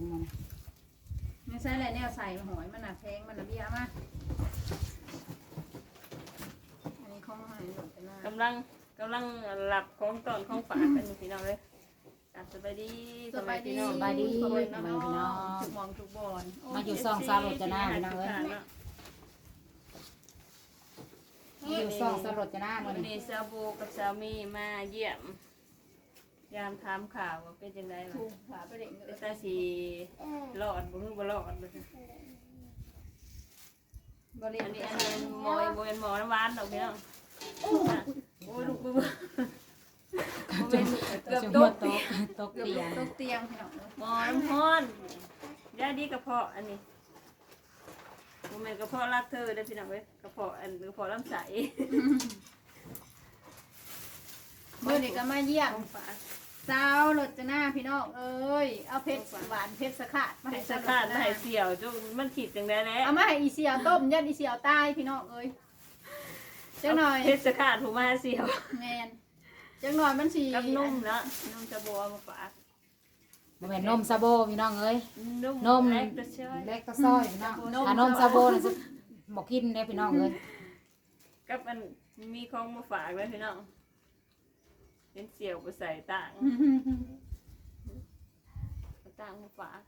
งมันไม่ใช่อะไรแนวใส่หอยมันหนักแพงมันระเบียมากอันนี้ของหอยหนุนไปหน้ากำลังกำลังหลับของตอนของฝากกันอยู่พี่น้องเลยอะสบายดีสบายดีพี่น้องสบายดีสบายสดีบายดีเนาะเนาะทุกหมองทุกบอนมาอยู่ซองซาโรจนาพี่น้องเอ้ยอยู่ซองสลดจะหน้าวัมันนนี้ซาโบกับสามีมาเยี่ยม ยามถามข่าวว่าเป็นยังไงถูวะกขาไปเด็กเป็นตาสีรอดบ่ฮู้บ่รอดบ่บริอันเวนี้ณอันนั้นหมอยบ่เป็นหมอน้ำหวานดอกพี่น้องอะโอ้ยลูกมือบ่เป็นเกือบจะตหัวกตกตกเกือบเตียงตกเตียงพี่น้องหมอน้ำฮ้อนยาดีกระเพาะอันนี้บ่แม่นกระเพาะรักเธอเด้อพี่น้องเว้ยกระเพาะอันกระเพาะลำไส้ เมื่อนี้ก็มาเยี่ยม ของฝาก สาวรถจะหน้าพี่น้องเอ้ยเอาเพชรหวานเพชรสะขาดมาให้ให้สะสาวรขาดจมาให้เสี่ยวจุมันขีดจังได้แล้วเอามาให้อีเสียวต้มยัดอีเสียวตายพี่น้องเอ้ยจังหน่อยเพชรสะขาดถูมาเสี่ยวแมนจังหน่อยมันสีกับนุ่มเนาะนุ่มจะบัวมาฝากมันเป็นนมซาโบพี่น้องเอ้ยนุ่มนมเล็กกระเชยเล็กก็ซอยพี่น้องถ้านมซาโบน่ะสิบอกกินได้พี่น้องเอ้ยกับมันมีของมาฝากแล้วพี่น้อง เป็นเสี่ยวไปใส่ต่างเอาต่างมาฝาก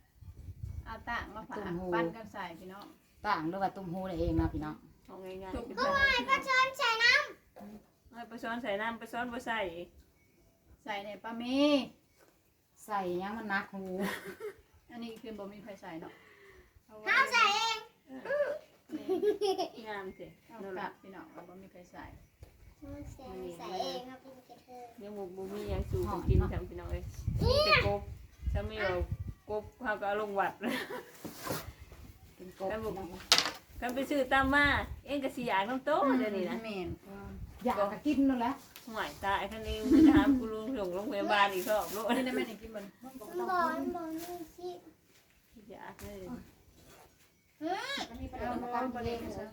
เอาต่างมาฝากปั้นกันใส่พี่น้องต่างด้วยว่าตุ้มหูได้เองนะพี่น้องเอาง่ายถูกๆเป็นต้องไปช้อนใส่น้ำไปช้อนใส่น้ำไปช้อนบ่ใส่ใส่ในปลาเมีใส่หยังมันนักหูอันนี้คือบ่มีไฟใส่เนาะข้าวใส่งามสิเอานั่นกแหลัละบพี่น้องเราบ่มีไฟใส่ใส่เอง ยยังบ่บ่มีหยังสู่ของกินทำพี่น้องเอ้ยมีแต่กบถ้าไม่เอากบเขาก็เอาลงวัดเป็นกบพี่น้องกันไปซื้อตามมา เองก็สิอยากน้ำโตเดี๋ยวนี้นะแมนอยากก็กินนั่นแหละห่วยตายคันนี้ไปถามกูลุงส่งโรงพยาบาลอีกรอบลูกอันนี้ได้ไหมนี่กินมันมันบอกมันบอกนี่สิอยากเลยเอาเอาไปเลยนะ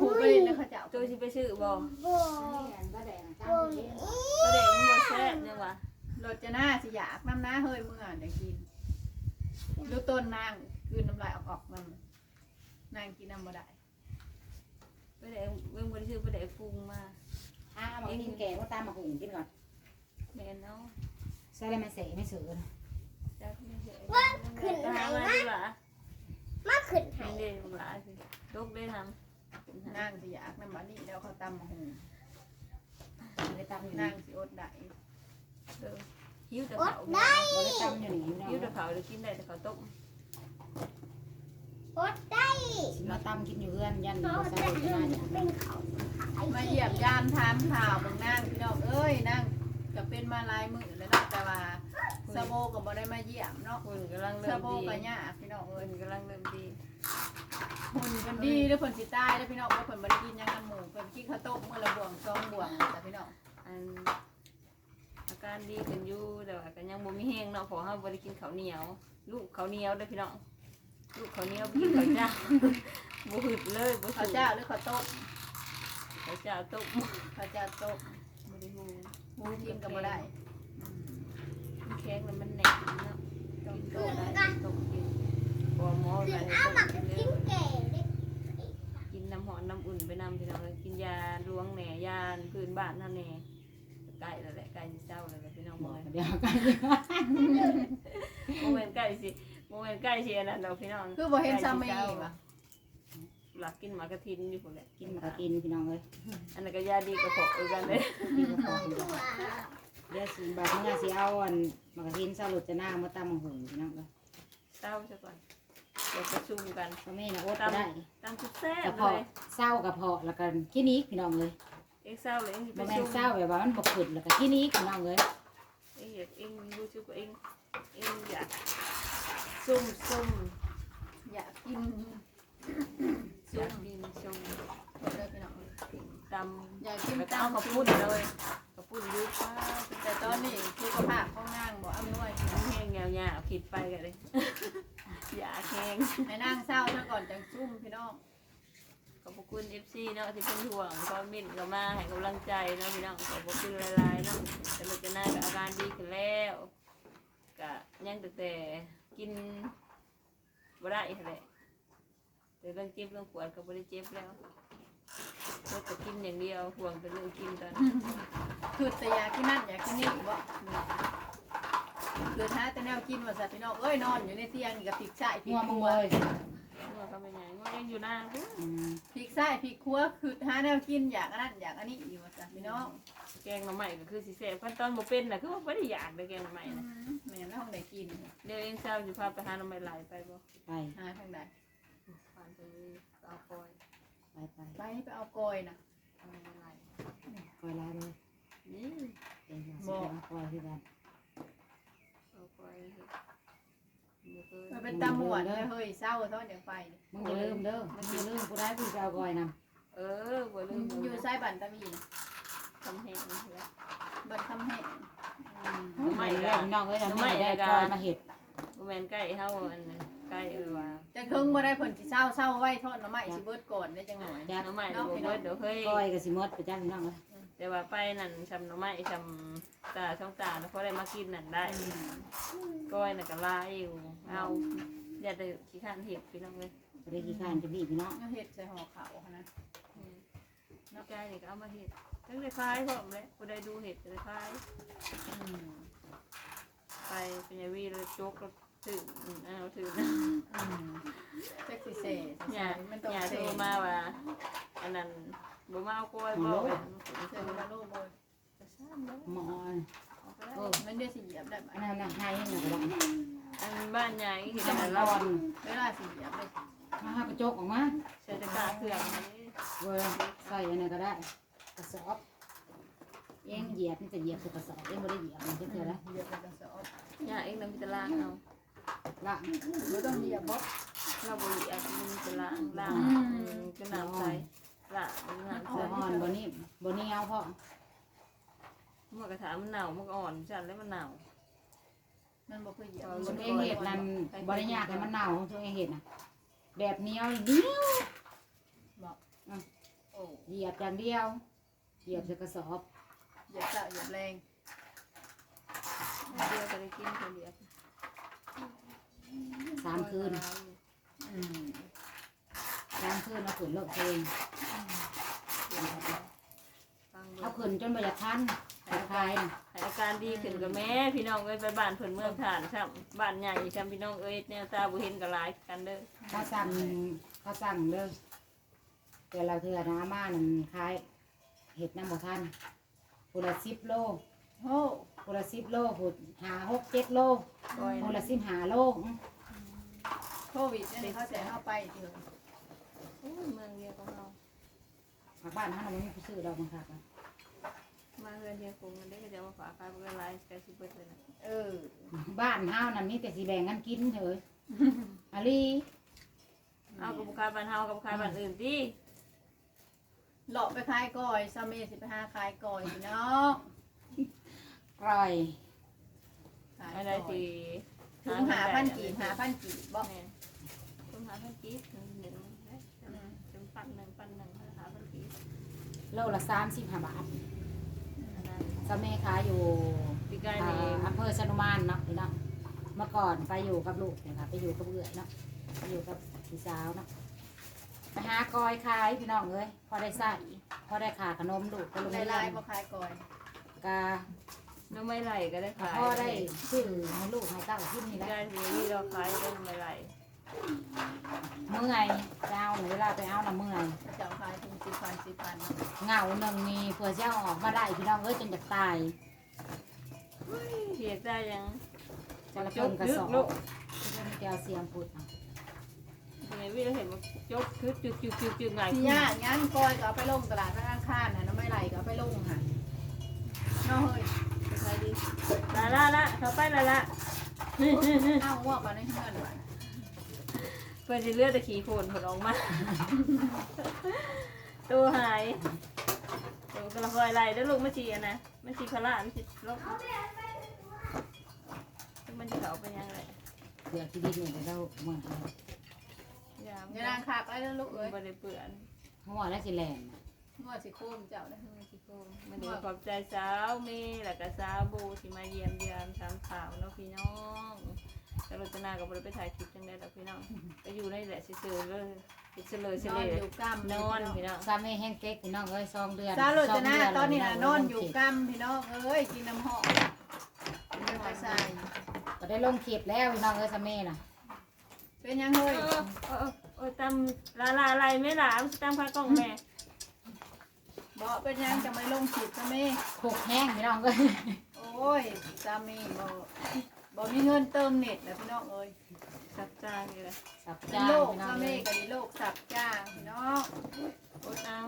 ผูกไปเลยนะเขาจะเอาตัวที่ไปซื้อบ่บอกก็แดงบอกก็เด็กมันบ่แซ่บจังวะรถจะหน้าสิอยากน้ำหน้าเฮ้ยเมื่อเดี๋ยวกินดูต้นนางคืนน้ำลายออกๆมันนางกินน้ำบ่ได้ไปเด็กเบิ่งบ่ได้ซื้อไปเด็กปรุงมาอ่ามากินแกงว่าตามมาหุงกินก่อนแม่นเนาะใส่อะไรไม่เสไม่เสือจักไม่เห็นว่าขึ้นไหนมาดีกว่ามาขึ้นไห้ให้เด้ลูกหลานสิลูกได้ทำ นางสิอยากน้ำมันนี่แล้วเขาตำมาหูบ่ได้ตำอยู่นานี่งสิอดได้เด้อหิวแต่อดเขาได้บ่ได้ตำอยู่นี่พี่น้องหิวแต่เขาเลยกินได้แต่เขาต้มอดได้มาตำกินอยู่เพื่อนยันเขาบ่ใส่จะจะน่าจะเป็นเขาขายมาเยี่ยมยามถามข่าวเบางนางพี่น้องเอ้ยนางก็เป็นมาหลายมื้อแล้วเนาะแต่ว่าสะโบก็บ่ได้มาเยี่ยมเนาะคุณกำลังเริ่สะมโบดีก็ยากพี่น้องเอ้คุยณกำลังเริ่มดี หุ่นดีเด้อเพิ่นสิตายเด้อพี่น้องว่าเพิ่นบ่ได้กินยังน้ำหมูเพิ่นกินข้าวต้มมื้อละบ่วงสองบ่วงแต่พี่น้องอันอาการดีขึ้นอยู่แต่ว่าก็ยังบ่มีแห้งเนาะเพราะเฮาบ่ได้กินข้าวเหนียว ลูกข้าวเหนียวเด้อพี่น้องลูกข้าวเหนียวบ่กินข้าวเจ้าบ่หึดเลยบ่ข้าวสูเจ้าหรือข้าวต้มข้าวเจ้าต้มข้าวเจ้าต้มบ่ได้ฮู้หมูกินก็บ่ได้แข็งแล้วมันแหน่เนาะต้องโตได้ต้องกินบ่หมอถึได้ต้มากินนเดิกิ นน้ำหอมน้ำอุ่นไปนำพี่น้องเลยกินยาลวงแหน่ยาพื้นบ้านนั่นแหน่ใกล้แล้วแหละใกล้สิเจ้าแล้วแหละพี่น้องบบออกกเดี๋ยวกันโมเมนต์ใกล้สิโมเมนต์ใกล้สิอันนั้นดอกพี่น้องคือบ่เห็นสามีว่ะหลักกินหมากระทินอยู่พุ่นแหละกินมากกินพี่น้องเอ้ยอันนั้นก็ยาดีกระเพาะเหมือนกันเลยกินก็พอเดี๋ยวเดี๋ยวสิบาทนี้สิเอาอันมากระทินสรุปจะหน้ามาตำมาหุงพี่น้องเอ้ยเศร้าซะก่อน เดี๋ยวประชุมกันก็ไม่นะอดก็ได้ตามทุกแซ่บกระเลเพาะยเศร้ากระเพาะแล้วกันกินอีกพี่น้องเลยเอ็งเศร้าเลยเอ็งสิบ่ประแม่ชุนมเศร้าแบบว่ามันบกขึ้นแล้วก็กินอีกพี่น้องเลยเอ็งอยากเอ็งรู้สึกว่าเอ็งเอ็งอยากซุ่มซุ่มอยากกินซุ่มกินซุ่มบ่ได้พี่น้องตำอยากกินไปตาเอามข้าวปุ้นเลยข้าวปุ้นยุบป้าแต่ตอนนี้สุขภาพของนางบ่อำนวยน้ำแห้งแงวหยาผิดไปกันเลย อยาแห้งให้นางเศร้าซะก่อนจังซุ่มพี่น้อง ขอบคุณเอฟซีเนาะที่เป็นห่วงคอมเมนต์ก็มาให้กำลังใจเนาะพี่น้องขอบคุณหลายๆเนาะแต่ลูกจะน่ากับอาการดีขึ้นแล้วก็ยังแต่แต่กินบ่ได้แหละแต่เรื่องเจ็บเรื่องปวดก็บ่ได้เจ็บแล้วเราจะกินอย่างเดียวห่วงแต่เรื่องกินตอนนี้คือแต่อยากกินนั่นอยากกินนี่บ่ คือถ้าแต่แนวกินว่าสัตว์พี่น้องเอ้ยนอนอยู่ในเตียงนี่กับพริกใช่พริกงัวมึงคั่วเลยงัวก็เป็นไงงัวยังอยู่นานเด้ออืมพริกใช่พริกคั่วคือหาแนวกินอยากอันนั้นอยากอันนี้อยู่ว่าสัตว์พี่น้องแกงหน่อไม้ก็คือสิแซ่บขั้นตอนบ่เป็นน่ะคือว่าบ่ได้อยากเลยแกงหน่อไม้น่ะแม่นแล้วห้องได้กินเดี๋ยวเองเช้าสิพาไปหาหน่อไม้หลายไปบ่ไปหาทางใดผ่านไปเอาคอยไปไปไปไปเอากอยนะเอาหน่อไม้หลายคอยลาเลยนี่เดี๋ยวเราสิไปเอาคอยที่กันเอาคอยเถอะบ่เคย มันเป็นตาหมวนเลยเฮ้ยเศร้าตอนอยากไปมึงอย่าลืมเด้อมึงอย่าลืมกูได้กูจะเอาคอยนำเออบ่ลืมอยู่ไส้บันตามีนะทำแห้งแล้วบันคำแห้งไม่ได้น้องเอ้ยเราไม่ได้คอยมาเห็ดบ่แม่นใกล้เฮาอันนั้นใกล้เออว่าจะครึ่งบ่ได้ผลที่เศร้าเศร้าไว้ทอดหน้ำไม้สิเบิดก่อนได้จังหน่อยจักหน่อไม้เดี๋ยวบ่เบิดเดี๋ยวเฮ้ยคอยกับสิมดไปจ้าพี่น้องเลย แต่ว่าไปนั่นชำหน่อไม้ชำตาช่องตาแล้วพอได้มากินนั่นได้ก้อยน่ะก็ลายอยู่เอาอย่าได้ขี้ข้านเห็บพี่น้องเลยไปได้กี่ข้านจะบีพี่น้องเอาเห็ดใส่ห่อขาวนะอืมน้ำใจนี่ก็เอามาเห็ดทั้งได้คล้ายพร้อมเลยผู้ใดดูเห็ดจะได้คล้ายอืมไปเป็นยาวีเลยจกแล้วถืออืมเอาถืออืมแจ็คสิเซ่อย่ามันต้องอย่าโทเซ่รมาว่าอันนั้น บ่มาเอากล้วยบ่แบบเซ่มาโลโบยกระซ้ำแล้วหมอนเอาไปเอแล้วอมันเดี๋ยวสิเหยียบได้ไหมอันนั้นน่ะให้น่ะก็ได้อันบ้านใหญ่เห็นจังแต่ร้เราอนเวลาสิเหยียบเลยมาหากระจกออกมาใช้ตะกร้าเครื่องอันนี้เว้ยใส่อันนั้นก็ได้กระสอบเองเหยียบนี่จะเหยียบใส่กระสอบเองไม่ได้เหยียบมันจะเจอแล้วเหยียบเป็นกระสอบอย่าเองนำไปตะล่างเอาละไม่ต้องเหยียบบ่เราบริอาจจะมีตะล่างล่างก็น้ำใส่ ละน้ำเสื้ใส่ออ่อนบนนี้บนนี้เอาพ่อเมื่อกระถามันหนาวมันก็อ่อนจัดแล้วมันหนาวมันบ่เคยเหยียบส่วนเองเห็ดนั่นบริยากให้มันเน่าส่วนเองเห็ดน่ะแบบเหนียวเหนียวโอ้เหยียบอย่างเดียว เหยียบใส่กระสอบเหยียบเจ้าเหยียบแรงเดียวก็ได้กินคนเดียวสามคืนอืมสามคืนเอาขืนเลิกเองฟัง เอาขืนจนบ่อยากทันไปคลายน่ะให้อาการดีขึ้นกับแม่พี่น้องเอ้ยไปบ้านเพิ่นเมืองฐานครับบ้านใหญ่ครับพี่น้องเอ้ยแนวตาบุเห็นกับหลายกันเด้อเขาสั่งเขาสั่งเด้อแต่เราเถื่อนะอามานั่นคลายเห็ดน้ำบ่ทันคนละสิบโลโอ้คนละสิบโลผุดหาหกเจ็ดโลก้อยคนละสิบหาโลอื้อโควิดเนี่ยเขาแต่เข้าไปเถอะโอ้ยเมืองเดียวของเรา ฝากบ้านเขาเราไม่มีผู้ซื้อเราบังคับนะมาเรือนเดียวคงมันได้ก็จะมาฝากขายเพื่อหลายแกสิเบิดเลยนะเออ บ้านเฮานั่นมีแต่สีแดงกันกินเถอะอาลีเอากับบุคายบ้านเฮากับบุคายบ้านอื่นดิหลอกไปขายก่อยซาเมสิไปหาขายก่อยพี่น้องกร่อยขายอะไรก่อยสิถึงหาพันกีบหาพันกีบบอกแม่ต้องหาพันกีบหนึ่งหนึ่งจำปันหนึ่งปันหนึ่งหาพันกีบ โลละสามสิบห้าบาทอันนั้นสมัยขายอยู่ปีกายอ่านี่อำเภอชนุมานเนาะพี่น้องเมื่อก่อนไปอยู่กับลูกเนี่ยค่ะไปอยู่กับเอื้อยเนาะไปอยู่กับพี่สาวเนาะไปหากอยขายพี่น้องเอ้ยพอได้ใส่พอได้ขาขนมลูกไปโรงลาเรียยลายนบ่ขายก่อยกาน้ำไม่ไหลก็ได้ขายพ่อได้ซื้อให้ลูกให้เต้ากินนี่ปีแหละกายนี่เราขายได้ไม่ไหล เมื่อยเจ้าเวลาไปเอาน่ะเมื่อยเจ้าขายถึงสิบพันสิบพันเหงาหนึ่งนี่เพื่อจะเอาออกมาได้พี่น้องเอ้ยจนจะตายเสียใจยังจะละจเพิ่บมกระลึสกอบลูกแก้วเสียงพูดเอาเนี่ยวิเราเห็นมันจบคือจุกจุกจุกจุกไงพี่ย่างั้นก่อยก็เอาไปลงตลาดข้างข้านน่ะน้ำไม่ไหลก็เอาไปลงค่ะน้องเฮ้ยใครดีละละละเข้าไปละละเอาหัวก่อนในเฮือนว่ะ เพื่อนจะเลือดตะขี่โผล่ผลออกมา ตัวหายตัวกระคอยไหลแล้วลูกไม่ชีอะนะไม่ชีพละไม่ชีลบมันจะเขาไปยังไงเผื่อชีวิตเนี่ยจะเล่าเมื่อยยามอย่านางคักไอ้เด้อลูกเอ้ยบ่ได้เปื่อนหัวและสิแลนหัวสิโค้มเจ้าเด้อไม่ชิโกงมันเดี๋ยวขอบใจสาวเมย์แล้วก็สาวบูที่มาเยี่ยมเยือนทำข่าวเนาะพี่น้อง แต่รจนาก็บ่ได้ไปถ่ายคลิปจังได๋ดอกพี่น้องก็อยู่ในแหละซื่อๆเลยสิเฉลยเฉนลอนยอยู่กำนอนพี่น้องซาเม่แห้งเก๊กพี่น้องเอ้ยสองเดือนซาโรจนาสงเดืตอนนี้แล้วน่ะนอนอยู่กำพี่น้องเอ้ยกินน้ำหอมกินน้ำไปใส่ก็ได้ลงคลิปแล้วพี่น้องเอ้ยซาเม่น่ะเป็นยังเอเฮ้ยอเออเออตำลาลาอะไรแม่ล่ะตำพากล้องแม่บ่เป็นยังจะไม่ลงขีดซะแม่หกแห้งพี่น้องเอ้ยโอ้ยสามีบ่ บ่มีเงินเติมเน็ตนะพี่น้องเอ้ยสับจางอยู่เลยสับเป็นจ้างโรคพี่น้องสาเอ้มียก็ดีโรคสับจ้างพี่น้องอดเอา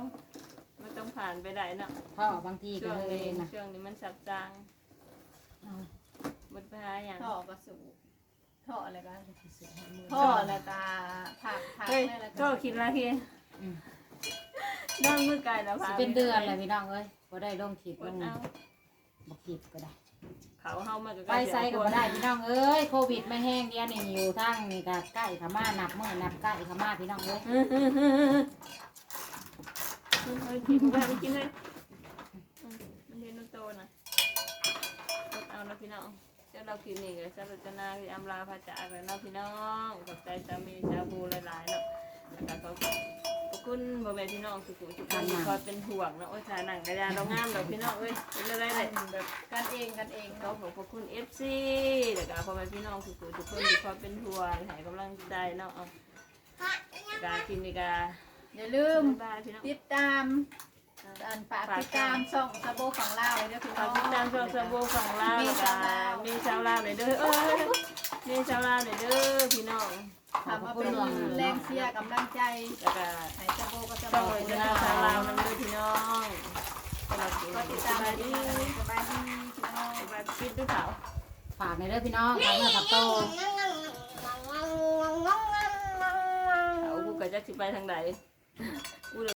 มันต้องผ่านไปได้เนาะพ่อบางทีก็ช่วงเลยนี้นะช่วงนี้มันสับจางเอาบดไปหาอย่างท่อกระสูบท่ออะไรกันพ่ท่อออะไรตาผักผักเฮ้ยนี่แหละก็คิดละทีอืมนั่งมือไกลแล้วสิพาเป็นเดือนเลยพี่น้องเอ้ยบ่ได้ลงคลิปอลดงเอา บ่คลิปก็ได้ เขาเฮามาก็ไปไซก็บ่ได้พี่น้องเอ้ยโควิดไม่แห้งเดียวนี่อยู่ทั้งนี่ก็ใกล้ขามานับมื้อนับใกล้ขามาพี่น้องเอ้ยเฮ้ยเฮ้ยเฮ้ยเฮ้ยกินไปไปกินเลยอืมมันเห็นนุ่นโตนะอดเอานะพี่น้องเจ้าเรากินนี่ก็จะรจนาที่อำลาพระจากแล้วเนาะพี่น้องขอบใจสามีสาบูหลายๆเนาะ แล้วก็ขอบขอบคุณบ่แม่พี่น้องทุกคนทุกคนที่คอยเป็นห่วงเนาะโอ้ยถ่ายหนังกระยาเรางามดอกพี่น้องเอ้ยเป็นอะไรเลยแบบกันเองกันเองขอเนาะขอบคุณ FC แล้วก็พ่อแม่พี่น้องทุกคนทุกคนที่คอยเป็นห่วงให้กำลังใจเนาะเอาการกินนี่ก็อย่าลืมบ๊ายบายพี่น้องติดตามอันฝากติดตามช่องสะโบของเราเลยเด้อพี่ฝาน้กองติดตามช่องสบู่ของเราแล้วก็มีชาวลาวหน่อยเด้อเอ้ยมีชาวลาวหน่อยเด้อพี่น้อง ทำมาเป็นแรงเชียร์กำลังใจแล้วก็ให้สะโบก็จะบช่องเลยจะน่าชาวลาวน้ำเด้อพี่น้องสวัสดีก็ติดสตามบาดีสบายดีพี่น้องสบายปิดด้วยเปล่าฝากในเด้อพี่น้องฝากเมื่อกับโตเอากูก็จะสิไปทางใด